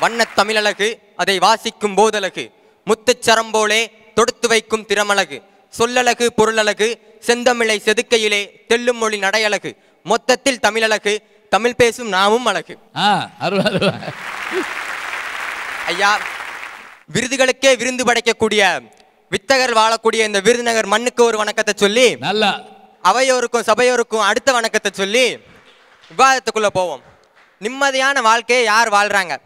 வண்ணத் தமிழழகு அதை வாசிக்கும் போதழகு. முத்துச் சரம்போலே தொடுத்து வைக்கும் திறமழகு. சொல்லழகு பொருளழகு செந்தமிழை செதுக்கையிலே தெல்லும் மொழி நடையழகு. மொத்தத்தில் தமிழழகு தமிழ் பேசும் நாமும் அழகு. ஐயா விருதுகளுக்கே விருந்து படைக்கக்கூடிய வித்தகர் வாழக்கூடிய இந்த விருதுநகர் மண்ணுக்கு ஒரு வணக்கத்தை சொல்லி நல்லா. அவையோருக்கும் சபையோருக்கும் அடுத்த வணக்கத்தை சொல்லி விவாதத்துக்குள்ள போவோம். நிம்மதியான வாழ்க்கையை யார் வாழ்றாங்க?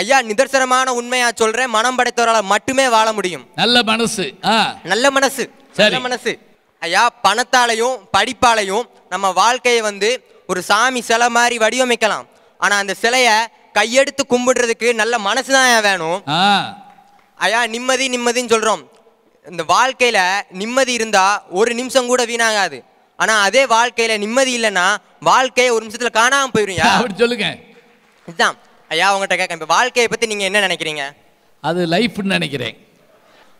ஐயா நிதர்சனமான உண்மையா சொல்றேன். மனம் படைத்தவரால் மட்டுமே வாழ முடியும். நல்ல மனசு. நல்ல மனசு. நல்ல மனசு. ஐயா பணத்தாலையும் படிப்பாலையும் நம்ம வாழ்க்கையை வந்து ஒரு சாமி சிலை மாதிரி வடிவமைக்கலாம். ஆனா அந்த சிலைய கையெடுத்து கும்பிடுறதுக்கு நல்ல மனசு தான் வேணும் ஐயா நிம்மதி நிம்மதின்னு சொல்றோம். இந்த வாழ்க்கையில நிம்மதி இருந்தா ஒரு நிமிஷம் கூட வீணாகாது. ஆனா அதே வாழ்க்கையில நிம்மதி இல்லைன்னா வாழ்க்கையை ஒரு நிமிஷத்துல காணாம அப்படி சொல்லுங்க. இதுதான். ஐயா உங்ககிட்ட கேட்க இப்ப வாழ்க்கையை பத்தி நீங்க என்ன நினைக்கிறீங்க? அது லைஃப்னு நினைக்கிறேன்.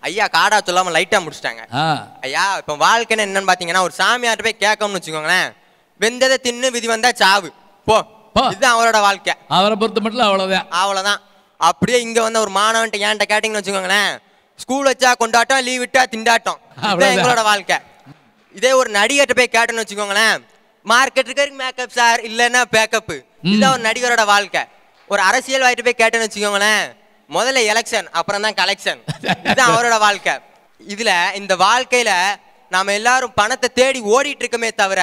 ஐயா காடா சொல்லாம லைட்டா முடிச்சிட்டாங்க. ஐயா இப்ப வாழ்க்கைன்னு என்னன்னு பாத்தீங்கன்னா ஒரு சாமியார்ட்ட போய் கேட்கணும்னு வச்சுக்கோங்களேன். வெந்ததை தின்னு விதி வந்தா சாவு. போ. இதுதான் அவரோட வாழ்க்கை. அவரை பொறுத்த மட்டும் அவ்வளவுதான். அவ்வளவுதான். அப்படியே இங்க வந்த ஒரு மாணவன்ட்ட ஏன்ட்ட கேட்டீங்கன்னு வச்சுக்கோங்களேன் ஸ்கூல் வச்சா கொண்டாட்டம் லீவ் விட்டா திண்டாட்டம். இதுதான். எங்களோட வாழ்க்கை. இதே ஒரு நடிகர்கிட்ட போய் கேட்டேன்னு வச்சுக்கோங்களேன் மார்க்கெட் இருக்க மேக்கப் சார் இல்லைன்னா பேக்கப் இதுதான் ஒரு நடிகரோட வாழ்க்கை. ஒரு அரசியல்வாதிட்ட போய் கேட்டேன்னு வச்சுக்கோங்களேன். முதல்ல எலெக்ஷன் அப்புறம் தான் கலெக்ஷன் இதுதான் அவரோட வாழ்க்கை. இதுல இந்த வாழ்க்கையில நாம எல்லாரும் பணத்தை தேடி ஓடிட்டு இருக்கமே தவிர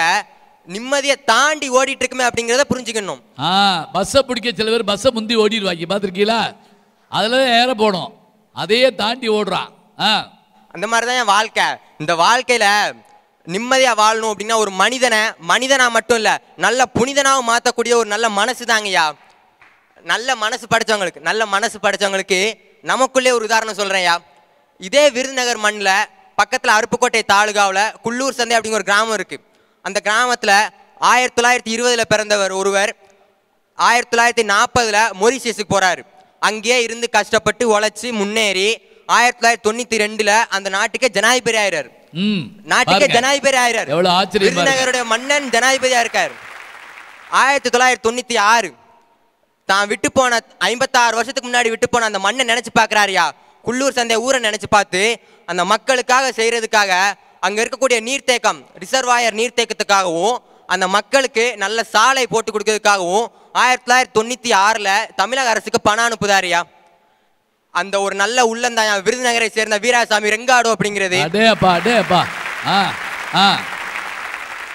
நிம்மதியை தாண்டி ஓடிட்டு இருக்கமே அப்படிங்கிறத புரிஞ்சுக்கணும். ஆ பஸ்ஸை பிடிக்க சில பேர் பஸ்ஸை முந்தி ஓடிடுவாங்க. பார்த்துருக்கீங்களா? அதில் தான் ஏற போகணும் அதையே தாண்டி ஓடுறான். அந்த மாதிரி தான் என் வாழ்க்கை. இந்த வாழ்க்கையில நிம்மதியா வாழணும் அப்படின்னா ஒரு மனிதனை மனிதனா மட்டும் இல்ல நல்ல புனிதனாவும் மாத்தக்கூடிய ஒரு நல்ல மனசு தாங்கய்யா. நல்ல மனசு படைச்சவங்களுக்கு நல்ல மனசு படைச்சவங்களுக்கு நமக்குள்ளே ஒரு உதாரணம் சொல்றேன்யா. இதே விருதுநகர் மண்ணில் பக்கத்துல அருப்புக்கோட்டை தாலுகாவுல குள்ளூர் சந்தை அப்படிங்கிற ஒரு கிராமம் இருக்கு. அந்த கிராமத்துல ஆயிரத்தி தொள்ளாயிரத்தி இருபதுல பிறந்தவர் ஒருவர் ஆயிரத்தி தொள்ளாயிரத்தி நாற்பதுல மொரிஷியஸுக்கு போறாரு. அங்கேயே இருந்து கஷ்டப்பட்டு உழைச்சி முன்னேறி ஆயிரத்தி தொள்ளாயிரத்தி தொண்ணூத்தி ரெண்டுல அந்த நாட்டுக்கே ஜனாதிபதி ஆயிறாரு. நாட்டுக்கே. ஜனாதிபதி ஆயிறாரு. விருதுநகருடைய மன்னன் ஜனாதிபதியா இருக்காரு. ஆயிரத்தி தொள்ளாயிரத்தி தொண்ணூத்தி ஆறு. தான் விட்டு போன ஐம்பத்தாறு வருஷத்துக்கு முன்னாடி விட்டு போன அந்த மண்ணை நினச்சி பார்க்குறாருயா? குள்ளூர் சந்தை ஊரை நினச்சி பார்த்து அந்த மக்களுக்காக செய்கிறதுக்காக அங்கே இருக்கக்கூடிய நீர்த்தேக்கம் ரிசர்வாயர் நீர்த்தேக்கத்துக்காகவும் அந்த மக்களுக்கு நல்ல சாலை போட்டு கொடுக்கறதுக்காகவும் ஆயிரத்தி தொள்ளாயிரத்தி தொண்ணூற்றி ஆறில் தமிழக அரசுக்கு பணம் அனுப்புதாரியா? அந்த ஒரு நல்ல உள்ளந்தாயா விருதுநகரை சேர்ந்த வீராசாமி ரெங்காடு அப்படிங்கிறது.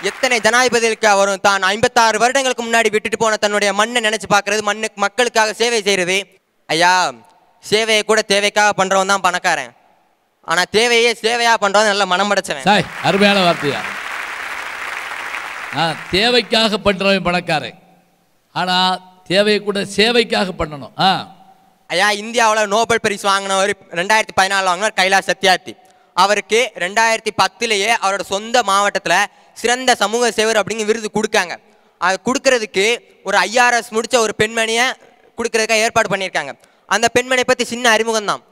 எத்தனை ஜனாதிபதிகளுக்கு வரும் தான் ஐம்பத்தாறு வருடங்களுக்கு முன்னாடி விட்டுட்டு போன தன்னுடைய மண்ணை நினைச்சு பார்க்கறது மண்ணுக்கு மக்களுக்காக சேவை செய்யறது. ஐயா சேவையை கூட தேவைக்காக பண்றவன் தான் பணக்காரன். ஆனா தேவையே சேவையா பண்றவன் நல்ல மனம் படைச்சவன். அருமையான வார்த்தையா? ஆ தேவைக்காக பண்ணுறவன் பணக்காரன். ஆனால் தேவையை கூட சேவைக்காக பண்ணணும். ஆ. ஐயா இந்தியாவில் நோபல் பரிசு வாங்கினவர் ரெண்டாயிரத்தி பதினாலில் வாங்கினார் கைலாஷ் சத்யார்த்தி. அவருக்கு ரெண்டாயிரத்தி பத்துலேயே அவரோட சொந்த மாவட்டத்தில் சிறந்த சமூக சேவர் அப்படிங்கிற விருது கொடுக்காங்க. அது கொடுக்கறதுக்கு ஒரு ஐஆர்எஸ் முடிச்ச ஒரு பெண்மணியை கொடுக்கறதுக்காக ஏற்பாடு பண்ணியிருக்காங்க. அந்த பெண்மணியை பற்றி சின்ன அறிமுகம் தான்.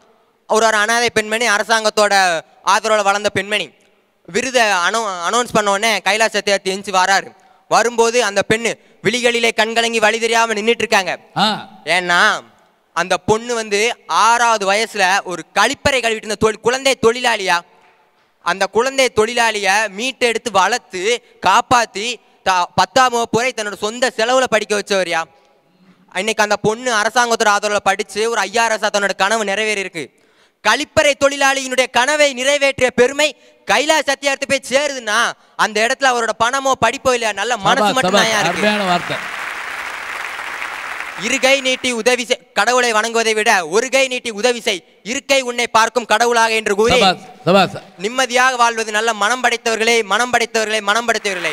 ஒரு ஒரு அனாதை பெண்மணி அரசாங்கத்தோட ஆதரவில் வளர்ந்த பெண்மணி. விருதை அனௌ அனௌன்ஸ் பண்ண உடனே கைலாஷ் சத்யார்த்தி எஞ்சி வராரு. வரும்போது அந்த பெண்ணு விழிகளிலே கண்கலங்கி வழி தெரியாம நின்றுட்டு இருக்காங்க. ஏன்னா அந்த பொண்ணு வந்து ஆறாவது வயசுல ஒரு கழிப்பறை கழுவிட்டு இருந்த தொழில் குழந்தை தொழிலாளியா? அந்த குழந்தை தொழிலாளிய மீட்டெடுத்து வளர்த்து காப்பாத்தி த- பத்தாம் வகுப்பு வரை தன்னோட சொந்த செலவுல படிக்க வச்சவரியா? இன்னைக்கு அந்த பொண்ணு அரசாங்கத்தோட ஆதரவுல படிச்சு ஒரு ஐஆர்எஸ் தன்னோட கனவு நிறைவேறி இருக்கு கழிப்பறை தொழிலாளியினுடைய கனவை நிறைவேற்றிய பெருமை கைலாஷ் சத்தியார்த்தி போய் சேருதுன்னா அந்த இடத்துல அவரோட பணமோ படிப்போ இல்லையா? நல்ல மனசு மட்டும் வார்த்தை. இரு கை நீட்டி உதவி கடவுளை வணங்குவதை விட ஒரு கை நீட்டி உதவி செய். இருக்கை உன்னை பார்க்கும் கடவுளாக என்று கூறி நிம்மதியாக வாழ்வது நல்ல மனம் படைத்தவர்களே மனம் படைத்தவர்களே மனம் படைத்தவர்களே.